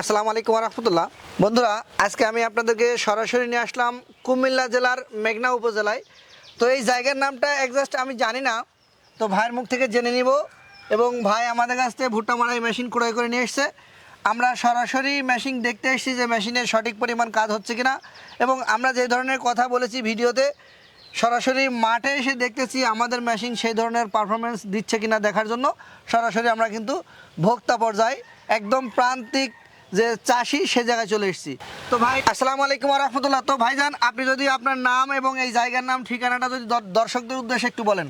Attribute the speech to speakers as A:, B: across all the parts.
A: আসসালামু আলাইকুম রহমতুল্লাহ বন্ধুরা, আজকে আমি আপনাদেরকে সরাসরি নিয়ে আসলাম কুমিল্লা জেলার মেঘনা উপজেলায়। তো এই জায়গার নামটা একজাস্ট আমি জানি না, তো ভাইয়ের মুখ থেকে জেনে নিব এবং ভাই আমাদের কাছ থেকে ভুট্টা মারাই মেশিন ক্রয় করে নিয়ে এসছে। আমরা সরাসরি মেশিন দেখতে এসেছি যে মেশিনের সঠিক পরিমাণ কাজ হচ্ছে কিনা এবং আমরা যে ধরনের কথা বলেছি ভিডিওতে, সরাসরি মাঠে এসে দেখতেছি আমাদের মেশিন সেই ধরনের পারফরমেন্স দিচ্ছে কিনা দেখার জন্য। সরাসরি আমরা কিন্তু ভোক্তা পর্যায়ে একদম প্রান্তিক যে চাষি সে জায়গায় চলে এসেছি। তো ভাই আসসালামু আলাইকুম রহমতুল্লাহ। তো ভাইজান আপনি যদি আপনার নাম এবং এই জায়গার নাম ঠিকানাটা যদি দর্শকদের উদ্দেশ্যে একটু বলেন।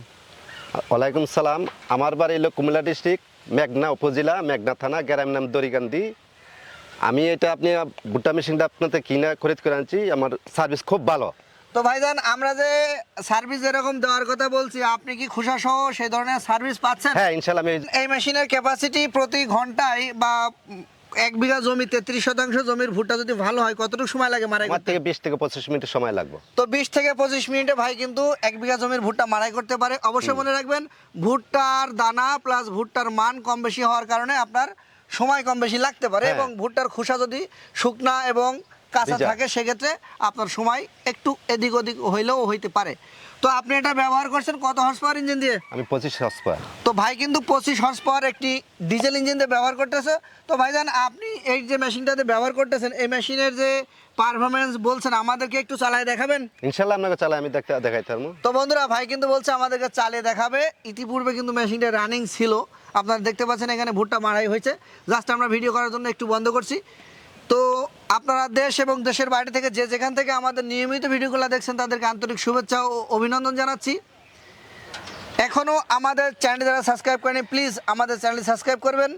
B: ওয়ালাইকুম সালাম। আমার বাড়ি হলো কুমিল্লা ডিস্ট্রিক্ট মেঘনা উপজেলা মেঘনা থানা গ্রাম নাম দরিকান্দি আমি এটা আপনি ভুট্টা মেশিনটা আপনাদের কিনা খরিদ করে আনছি। আমার সার্ভিস খুব ভালো।
A: তো ভাইজান আমরা যে সার্ভিস এরকম দেওয়ার কথা বলছি আপনি কি খুশা সহ সেই ধরনের সার্ভিস পাচ্ছেন?
B: হ্যাঁ ইনশাল্লাহ
A: এই মেশিনের ক্যাপাসিটি প্রতি ঘন্টায় বা এক বিঘা জমি তেত্রিশ শতাংশ জমির ভুট্টা যদি ভালো হয় কতটুকু সময় লাগে মারাই
B: আমার
A: করতে?
B: থেকে বিশ থেকে পঁচিশ মিনিট সময় লাগবে।
A: তো বিশ থেকে পঁচিশ মিনিটে ভাই কিন্তু এক বিঘা জমির ভুট্টা মারাই করতে পারে। অবশ্যই মনে রাখবেন ভুট্টার দানা প্লাস ভুট্টার মান কম বেশি হওয়ার কারণে আপনার সময় কম বেশি লাগতে পারে
B: হ্যাঁ।
A: এবং ভুট্টার খোসা যদি শুকনা এবং কাঁচা থাকে সেক্ষেত্রে আপনার সময় একটু এদিক ওদিক হইলেও হইতে পারে। তো আপনি এটা ব্যবহার করছেন কত হর্স পাওয়ার ইঞ্জিন দিয়ে?
B: আমি পঁচিশ হসপার
A: তো ভাই কিন্তু পঁচিশ হর্স পাওয়ার একটি ডিজেল ইঞ্জিন দিয়ে ব্যবহার করতেছে। তো ভাই ভাইজান আপনি এই যে মেশিনটাতে ব্যবহার করতেছেন এই মেশিনের যে পারফরমেন্স বলছেন আমাদেরকে একটু চালায় দেখাবেন?
B: ইনশাল্লাহ আপনাকে চালাই আমি দেখতে দেখাইতে পারব।
A: তো বন্ধুরা ভাই কিন্তু বলছে আমাদেরকে চালিয়ে দেখাবে। ইতিপূর্বে কিন্তু মেশিনটা রানিং ছিল। আপনারা দেখতে পাচ্ছেন এখানে ভুট্টা মারাই হয়েছে। জাস্ট আমরা ভিডিও করার জন্য একটু বন্ধ করছি। তো আপনারা দেশ এবং দেশের বাইরে থেকে যে যেখান থেকে আমাদের নিয়মিত ভিডিওগুলো দেখছেন, তাদেরকে আন্তরিক শুভেচ্ছা ও অভিনন্দন জানাচ্ছি। এখনও আমাদের চ্যানেল যারা সাবস্ক্রাইব করেনি, প্লিজ আমাদের চ্যানেল সাবস্ক্রাইব করবেন।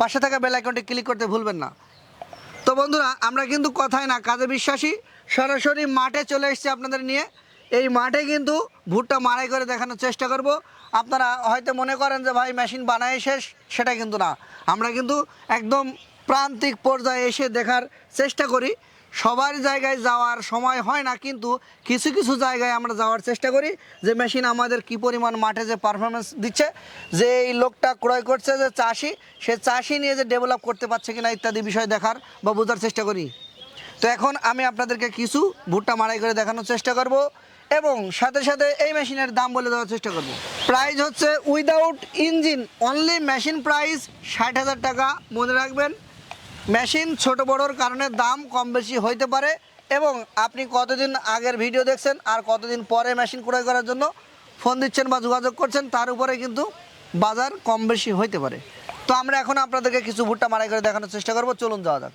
A: পাশে থাকা বেল আইকনটি ক্লিক করতে ভুলবেন না। তো বন্ধুরা, আমরা কিন্তু কথায় না, কাজে বিশ্বাসী। সরাসরি মাঠে চলে এসেছি আপনাদের নিয়ে। এই মাঠে কিন্তু ভুট্টা মারাই করে দেখানোর চেষ্টা করব। আপনারা হয়তো মনে করেন যে, ভাই মেশিন বানায় শেষ। সেটা কিন্তু না। আমরা কিন্তু একদম প্রান্তিক পর্যায়ে এসে দেখার চেষ্টা করি। সবার জায়গায় যাওয়ার সময় হয় না, কিন্তু কিছু কিছু জায়গায় আমরা যাওয়ার চেষ্টা করি যে মেশিন আমাদের কি পরিমাণ মাঠে যে পারফরমেন্স দিচ্ছে, যে এই লোকটা ক্রয় করছে যে চাষি, সে চাষি নিয়ে যে ডেভেলপ করতে পারছে কিনা ইত্যাদি বিষয় দেখার বা বোঝার চেষ্টা করি। তো এখন আমি আপনাদেরকে কিছু ভুট্টা মারাই করে দেখানোর চেষ্টা করব এবং সাথে সাথে এই মেশিনের দাম বলে দেওয়ার চেষ্টা করব। প্রাইস হচ্ছে without engine only machine price ষাট হাজার টাকা। মনে রাখবেন মেশিন ছোট বড়োর কারণে দাম কম বেশি হইতে পারে এবং আপনি কতদিন আগের ভিডিও দেখছেন আর কতদিন পরে মেশিন ক্রয় করার জন্য ফোন দিচ্ছেন বা যোগাযোগ করছেন, তার উপরে কিন্তু বাজার কম বেশি হইতে পারে। তো আমরা এখন আপনাদেরকে কিছু ভুট্টা মারাই করে দেখানোর চেষ্টা করব, চলুন যাওয়া যাক।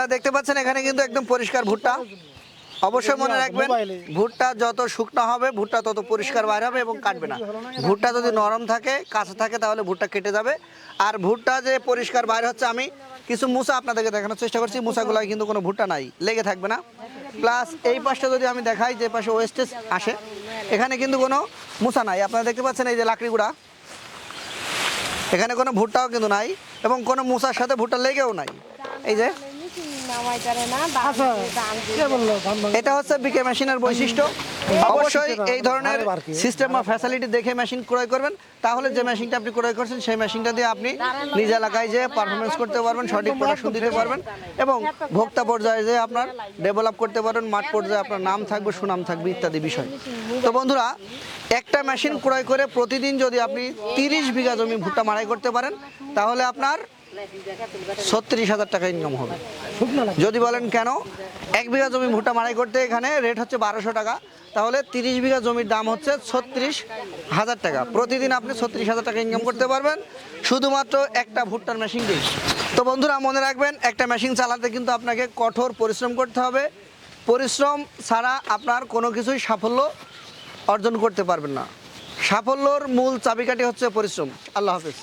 A: আপনারা দেখতে পাচ্ছেন এখানে কিন্তু একদম পরিষ্কার ভুট্টা। অবশ্যই মনে রাখবেন ভুট্টা যত শুকনো হবে ভুট্টা তত পরিষ্কার বাইর হবে এবং কাটবে না। ভুট্টা যদি নরম থাকে কাঁচা থাকে তাহলে ভুট্টা কেটে যাবে। আর ভুট্টা যে পরিষ্কার বাইর হচ্ছে আমি কিছু মুসা আপনাদেরকে দেখানোর চেষ্টা করছি। মুসাগুলোয় কিন্তু কোনো ভুট্টা নাই লেগে থাকবে না। প্লাস এই পাশটা যদি আমি দেখাই যে পাশে ওয়েস্টেজ আসে এখানে কিন্তু কোনো মুসা নাই। আপনারা দেখতে পাচ্ছেন এই যে লাকড়িগুড়া এখানে কোনো ভুট্টাও কিন্তু নাই এবং কোনো মুসার সাথে ভুট্টা লেগেও নাই। এই যে এটা হচ্ছে বিকে মেশিনের বৈশিষ্ট্য। অবশ্যই এই ধরনের? সিস্টেম বা ফ্যাসিলিটি দেখে মেশিন ক্রয় করবেন। তাহলে যে মেশিনটা আপনি ক্রয় করছেন সেই মেশিনটা দিয়ে আপনি নিজ এলাকায় যে পারফরমেন্স করতে পারবেন সঠিক প্রোডাকশন দিতে পারবেন এবং ভোক্তা পর্যায়ে যে আপনার ডেভেলপ করতে পারবেন মাঠ পর্যায়ে আপনার নাম থাকবে সুনাম থাকবে ইত্যাদি বিষয়। তো বন্ধুরা একটা মেশিন ক্রয় করে প্রতিদিন যদি আপনি তিরিশ বিঘা জমি ভুট্টা মারাই করতে পারেন তাহলে আপনার ছত্রিশ হাজার টাকা ইনকাম হবে। যদি বলেন কেন? এক বিঘা জমি ভুট্টা মারাই করতে এখানে রেট হচ্ছে বারোশো টাকা। তাহলে তিরিশ বিঘা জমির দাম হচ্ছে ছত্রিশ হাজার টাকা। প্রতিদিন আপনি ছত্রিশ হাজার টাকা ইনকাম করতে পারবেন। শুধুমাত্র একটা ভুট্টার মেশিন দিয়ে। তো বন্ধুরা, মনে রাখবেন, একটা মেশিন চালাতে কিন্তু আপনাকে কঠোর পরিশ্রম করতে হবে। পরিশ্রম ছাড়া আপনার কোনো কিছুই সাফল্য অর্জন করতে পারবেন না। সাফল্যর মূল চাবিকাঠি হচ্ছে পরিশ্রম। আল্লাহ হাফিজ।